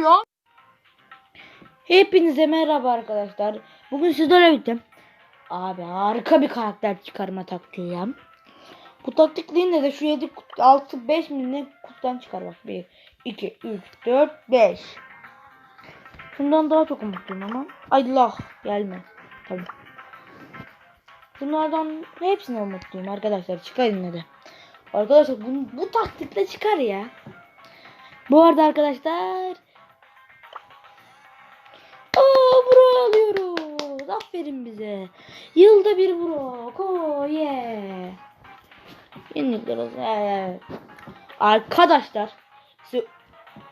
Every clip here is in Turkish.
ya? Hepinize merhaba arkadaşlar. Bugün sizlerle birlikte abi harika bir karakter çıkarma taktiği ya. Bu taktikliğinde de şu 7 6 5 milini kutudan çıkar bak. 1 2 3 4 5. Şundan daha çok umutluyum ama. Allah gelme. Tabii. Bunlardan hepsine umutluyum arkadaşlar. Çıkar yine. Arkadaşlar bu, bu taktikle çıkar ya. Bu arada arkadaşlar Aferin bize. Yılda bir bro. Oh yeah. Yeniliyoruz. Evet. Arkadaşlar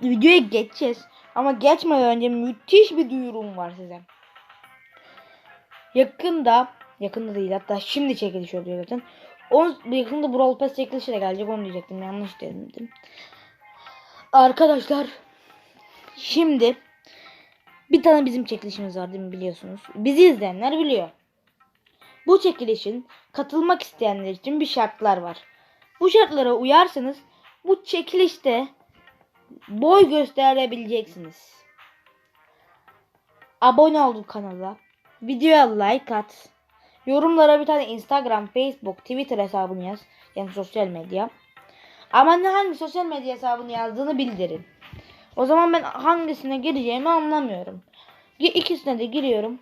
videoya geçeceğiz. Ama geçmeden önce müthiş bir duyurum var size. Yakında yakında değil hatta şimdi çekiliş oluyor zaten. On, yakında Brawl Pass çekilişi de gelecek onu diyecektim yanlış dedim. Arkadaşlar şimdi bir tane bizim çekilişimiz var değil mi biliyorsunuz. Bizi izleyenler biliyor. Bu çekilişin katılmak isteyenler için bir şartlar var. Bu şartlara uyarsanız bu çekilişte boy gösterebileceksiniz. Abone ol kanala. Videoya like at. Yorumlara bir tane Instagram, Facebook, Twitter hesabını yaz. Yani sosyal medya. Ama ne hangi sosyal medya hesabını yazdığını bildirin. O zaman ben hangisine gireceğimi anlamıyorum. İkisine de giriyorum.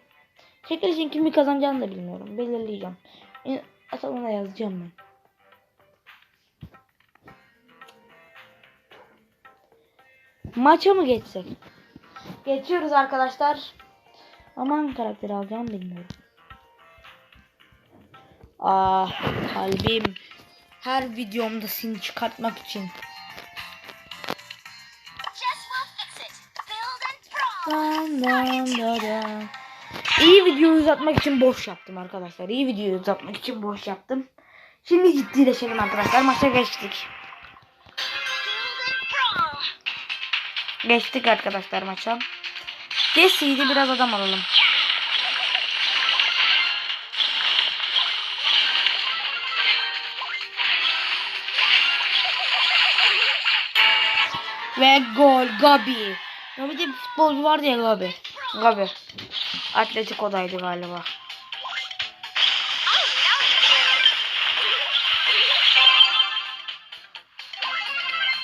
Çekilişin kimi kazanacağını da bilmiyorum. Belirleyeceğim. Aslında yazacağım ben. Maça mı geçsek? Geçiyoruz arkadaşlar. Ama hangi karakteri alacağım bilmiyorum. Ah kalbim. Her videomda seni çıkartmak için. İyi videoyu uzatmak için boş yaptım arkadaşlar. İyi videoyu uzatmak için boş yaptım. Şimdi ciddileşelim arkadaşlar. Maça geçtik. Geçtik arkadaşlar maça. Jesse'ydi biraz adam alalım. Ve gol Gabi. Ya bir de bir futbolcu vardı ya Gabi. Gabi. Atletico'daydı galiba.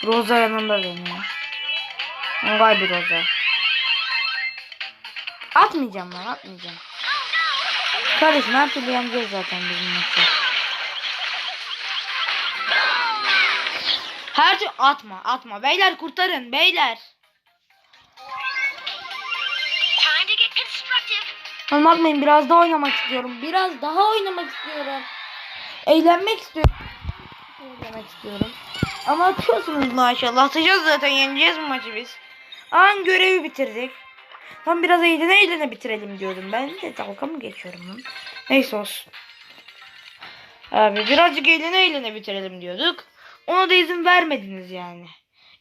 Roza yanında benim ya. Gabi Roza. Atmayacağım lan atmayacağım. Kardeşim her türlü yeneceğiz zaten bizim maçı. Her türlü atma atma. Beyler kurtarın beyler. Atmayın biraz daha oynamak istiyorum. Biraz daha oynamak istiyorum. Eğlenmek istiyorum. Eğlenmek istiyorum. Ama atıyorsunuz maşallah. Atacağız zaten yeneceğiz bu maçı biz. An görevi bitirdik. Tam biraz eğlene eğlene bitirelim diyordum. Ben de dalga mı geçiyorum lan? Neyse olsun. Abi birazcık eğlene eğlene bitirelim diyorduk. Ona da izin vermediniz yani.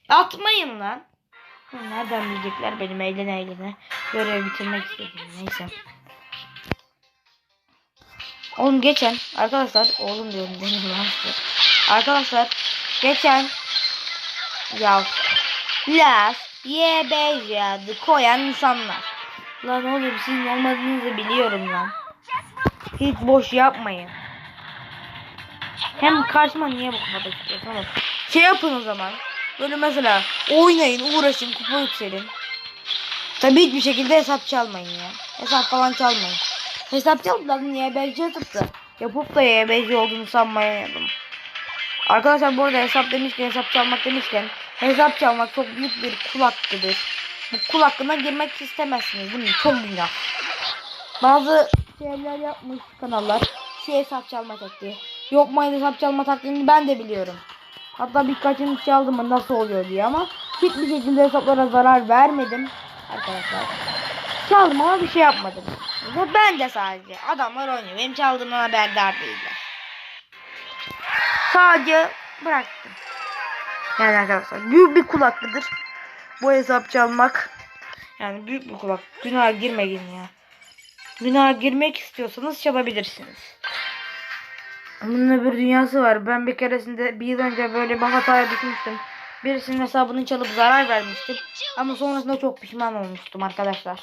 Atmayın lan. Nereden bilecekler benim eğlene eğlene görev bitirmek istediğimi. Neyse. Oğlum geçen arkadaşlar oğlum diyorum benim lan. Arkadaşlar geçen ya las YBJ adı koyan insanlar. Lan oğlum sizin olmadığınızı biliyorum lan. Hiç boş yapmayın. Hem karşıma niye bu kadar istiyorsun oğlum? Şey yapın o zaman. Böyle mesela oynayın, uğraşın, kupa yükselin. Tabii hiçbir şekilde hesap çalmayın ya. Hesap falan çalmayın. Hesap çaldılar YBC tuttu. Yapıp da YBC olduğunu sanmayalım. Arkadaşlar bu arada hesap demişken hesap çalmak demişken hesap çalmak çok büyük bir kul hakkıdır. Bu kul hakkına girmek istemezsiniz değil? Çok günah. Bazı şeyler yapmış kanallar. Şu hesap çalma taktiği. Yok mu hesap çalma taktiğini ben de biliyorum. Hatta birkaçını çaldım nasıl oluyor diye ama hiçbir şekilde hesaplara zarar vermedim arkadaşlar. Çaldım ama bir şey yapmadım. Ve ben de sadece adamlar oynuyor. Benim çaldığımdan haberdar değiller. Sadece bıraktım. Yani arkadaşlar büyük bir kul hakkıdır. Bu hesap çalmak. Yani büyük bir kul hakkı. Günah girmeyin ya. Günah girmek istiyorsanız çalabilirsiniz. Bunun öbür dünyası var. Ben bir keresinde bir yıl önce böyle bir hataya düşmüştüm. birisinin hesabını çalıp zarar vermiştim. Ama sonrasında çok pişman olmuştum arkadaşlar.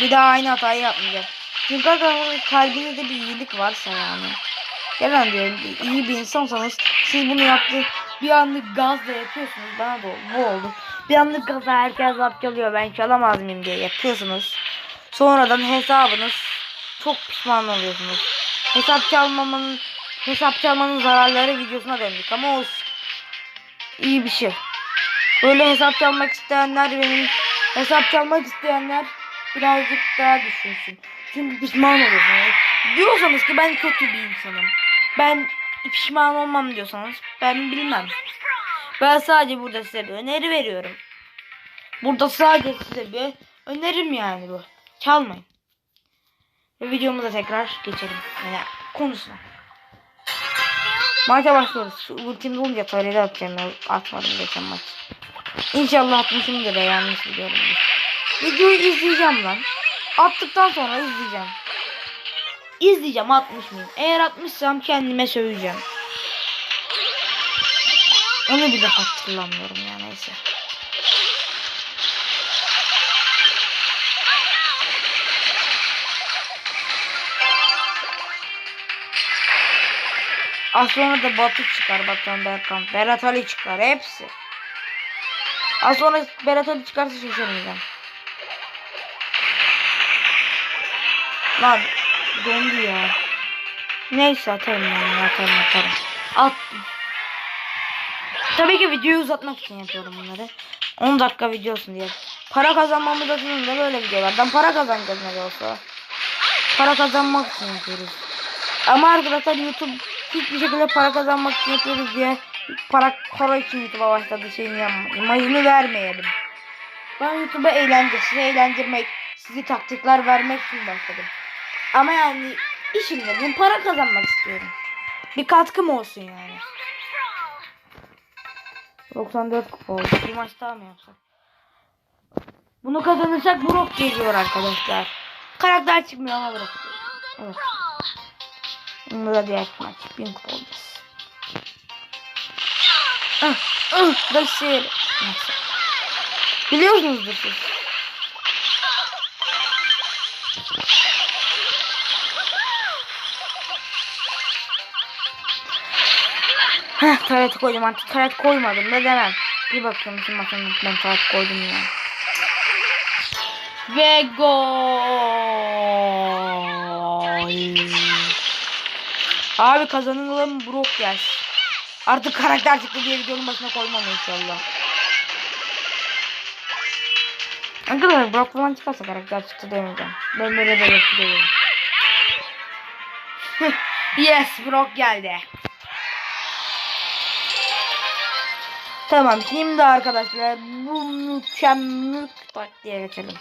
Bir daha aynı hatayı yapmayacağım. Çünkü arkadaşlar kalbinizde bir iyilik varsa yani. Gelen diyorum iyi bir insansanız siz bunu yaptı bir anlık gazla yapıyorsunuz. Bana da bu oldu. Bir anlık gazla herkes zap çalıyor ben çalamaz mıyım diye yapıyorsunuz. Sonradan hesabınız çok pişman oluyorsunuz. Hesap çalmamanın hesap çalmanın zararları videosuna döndük ama olsun. İyi bir şey. Böyle hesap çalmak isteyenler benim hesap çalmak isteyenler birazcık daha düşünsün. Çünkü pişman oluyorsunuz. Diyorsanız ki ben kötü bir insanım. Ben pişman olmam diyorsanız ben bilmem. Ben sadece burada size bir öneri veriyorum. Burada sadece size bir önerim yani bu. Çalmayın. Ve videomuza tekrar geçelim. Yani konusuna. Maça başlıyoruz. Ultimiz olunca tarihe atacağım. Atmadım geçen maç. İnşallah atmışımdır ya yanlış biliyorum. Videoyu izleyeceğim lan. Attıktan sonra izleyeceğim. İzleyeceğim atmış mıyım? Eğer atmışsam kendime söveceğim. Onu bile hatırlamıyorum ya neyse. Az sonra da Batu çıkar Batuhan Berkan. Berat Ali çıkar hepsi. Az sonra Berat Ali çıkarsa şaşırmayacağım. Lan dondu ya. Neyse atarım ben atarım atarım. Attım. Tabii ki videoyu uzatmak için yapıyorum bunları. 10 dakika video olsun diye. Para kazanmamız de böyle videolardan para kazanacağız ne olsa. Para kazanmak için yapıyoruz. Ama arkadaşlar YouTube hiçbir şekilde para kazanmak için yapıyoruz diye para para için YouTube'a başladı şeyini yapmayın. İmajını vermeyelim. Ben YouTube'a eğlence, sizi eğlendirmek, sizi taktikler vermek için başladım. Ama yani işimde benim para kazanmak istiyorum. Bir katkım olsun yani. 94 kupa. Bir maç daha mı yapsak? Bunu kazanırsak Brock geliyor arkadaşlar. Karakter çıkmıyor ama Brock. Evet. Bunu da diğer maç. 1000 kupa olacağız. Ah, ah, şey. Neyse. Biliyorsunuzdur siz. Heh, taret koydum artık taret koymadım da demem. Bir bakıyorum şimdi masanın ben taret koydum ya. Ve gol. Abi kazanılan Brock Yaş. Artık karakter çıktı diye videonun başına koymam inşallah. Arkadaşlar Brock falan çıkarsa karakter çıktı demeyeceğim. Ben böyle böyle değilim. yes Brock geldi. Tamam şimdi arkadaşlar bu mükemmel taktiğe geçelim.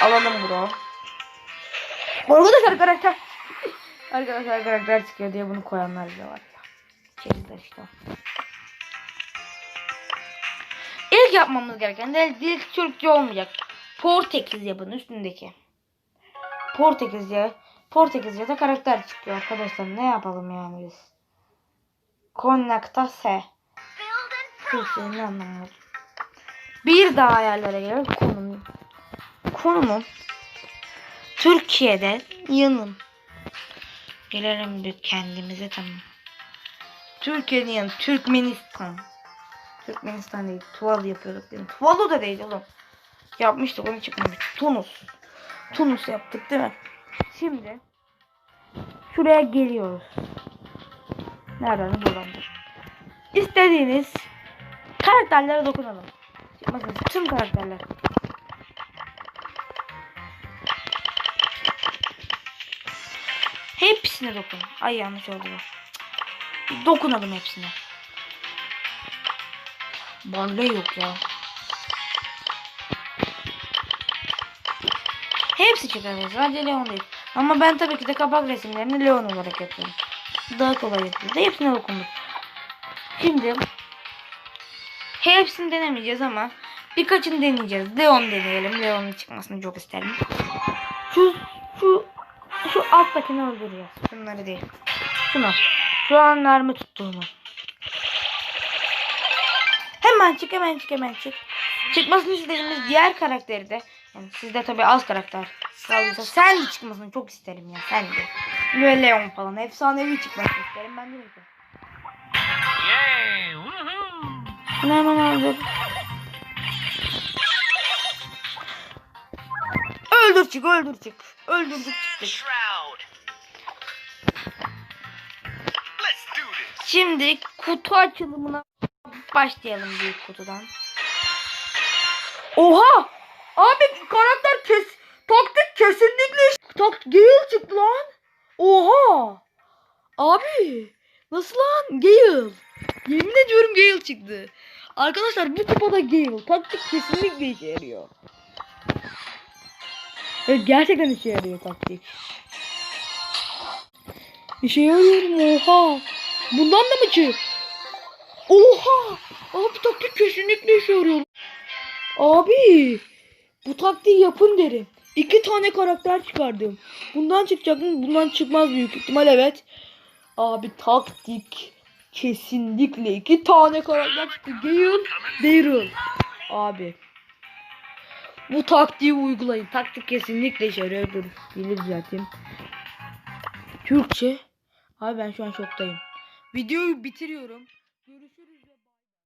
Alalım bro. Arkadaşlar karakter. arkadaşlar karakter çıkıyor diye bunu koyanlar bile var ya. Şeyde işte. İlk yapmamız gereken de dil Türkçe olmayacak. Portekiz yapın üstündeki. Portekizce. Portekizce'de karakter çıkıyor arkadaşlar. Ne yapalım yani biz? Connecta and Türkçenin anlamı. Bir daha ayarlara geliyor. Konum. Konumum. Türkiye'de yanım. Gelelim bir kendimize tamam. Türkiye'nin yanı. Türkmenistan. Türkmenistan değil. Tuvalu yapıyorduk değil mi? Tuvalu da değil oğlum. Yapmıştık onu çıkmamış. Tunus. Tunus yaptık değil mi? Şimdi şuraya geliyoruz. Nereden buradan? İstediğiniz karakterlere dokunalım. Çıkmasın tüm karakterler. Hepsine dokun. Ay yanlış oldu. Dokunalım hepsine. Barley yok ya. Hepsi çıkar. Sadece Leon değil. Ama ben tabii ki de kapak resimlerini Leon olarak yapıyorum. Daha kolay yapıyoruz. Hepsine dokunduk. Şimdi hepsini denemeyeceğiz ama birkaçını deneyeceğiz. Leon deneyelim. Leon'un çıkmasını çok isterim. Şu alttakini öldüreceğiz. Şunları değil. Şunu. Şu an mermi tuttuğunu. Hemen çık hemen çık hemen çık. Çıkmasını istediğimiz diğer karakteri de. Yani sizde tabi az karakter kaldıysa sen de çıkmasını çok isterim ya sen de. Böyle Leon falan efsanevi çıkmasını isterim ben de. Woohoo! Bunu hemen öldür. Öldür çık öldür çık. Öldürdük çıktık. Şimdi kutu açılımına başlayalım büyük kutudan. Oha! Abi karakter kes taktik kesinlikle tak Gale çıktı lan. Oha! Abi nasıl lan Gale? Yemin ediyorum Gale çıktı. Arkadaşlar bu kupada Gale taktik kesinlikle işe yarıyor. Evet gerçekten işe yarıyor taktik. İşe yarıyor mu? Oha! Bundan da mı çık? Oha! Abi taktik kesinlikle işe yarıyor. Abi bu taktiği yapın derim. İki tane karakter çıkardım. Bundan çıkacak mı? Bundan çıkmaz büyük ihtimal evet. Abi taktik kesinlikle iki tane karakter çıktı. Gale, Daryl. Abi. Bu taktiği uygulayın. Taktik kesinlikle işe yarıyor. Gelir zaten. Türkçe. Abi ben şu an şoktayım. Videoyu bitiriyorum.